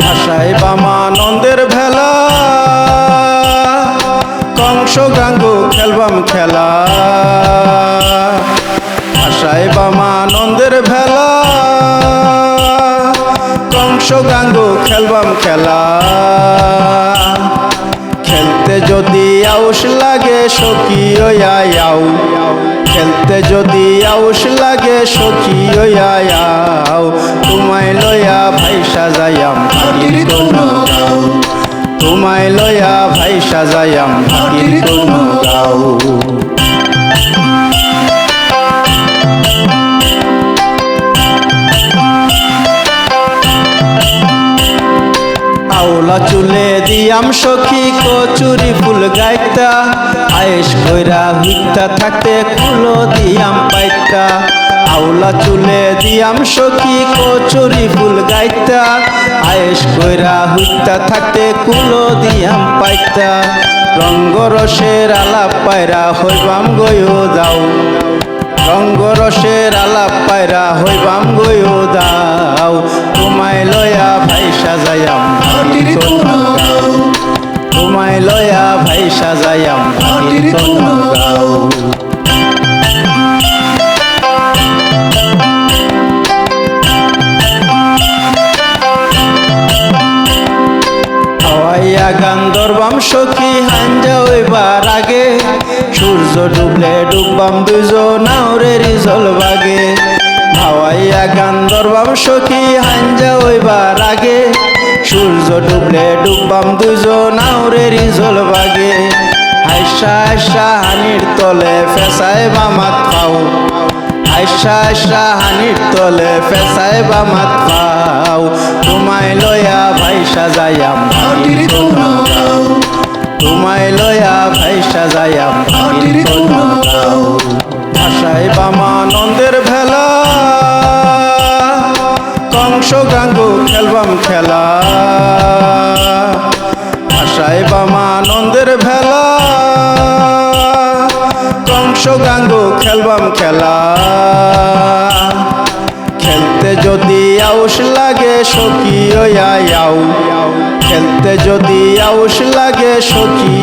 ভাষায় বামানন্দের ভেলা কংস গাঙ্গু খেলবাম খেলা। ভাষায় বামানন্দের ভেলা। কংস গাঙ্গু খেলবাম খেলা। খেলতে যদি আউস লাগে সখী খেলতে যদি আউস লাগে সখী তোমায় লয়া ভাই সাজায়াম তোমায় লয়া ভাই সাজায়াম ভাগির কোনো আওলা চুলে দিয়াম সখী কচুরি ফুল গাইতা। আয়েস কইরা হুইতা থাকতে কুলো দিয়াম পাইতা। আওলা চুলে দিয়াম সখী কচুরি ফুল গাইতা। আয়েস কইরা হুইতা থাকতে কুলো দিয়াম পাইতা। রঙ্গরসের আলাপ পায়রা হইবাম গয়ো দাও রঙ্গরসের আলাপ পায়রা হইবাম গয়ো দাও। তোমায় লয়া ভাই সাজায়াম তোমায় লয়া ভাই সাজায়াম গাও হাওয়াইয়া গান দরবাম সখী হাঞ্জা ওইবার সূর্য ডুবলে ডুববাম দুজন আউরের জল বাগে। হাওয়াইয়া গান দরবাম সখী হাঞ্জা ওইবার আগে। সূর্য ডুবলে ডুববাম দুজন আউরের জল বাগে। হাইসা হাইসা হানির তলে ফেসায় বামাত পাও। আইসা আইসা হানির তলে ফেসায় বামাত পাও। তোমায় লয়া ভাই সাজায়াম ভাটির কোনো গাও তোমায় লয়া ভাই সাজায়াম ভাটির কোনো গাও ভাষায় বামানন্দের ভেলা। কংস গাঙ্গু খেলবাম খেলা। ভাষায় বামানন্দের ভেলা। কংস গাঙ্গু খেলবাম খেলা। খেলতে যদি আউস লাগে সখী আও খেলতে যদি আউস লাগে, সখী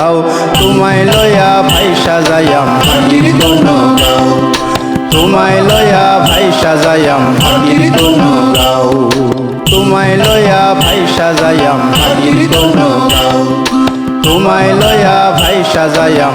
আও। তোমায় লয়া ভাই সাজায়াম ভাটির কোনো গাও। তোমায় লয়া ভাই সাজায়াম তোমায় লয়া ভাই সাজায়াম তোমায় লয়া ভাই সাজায়াম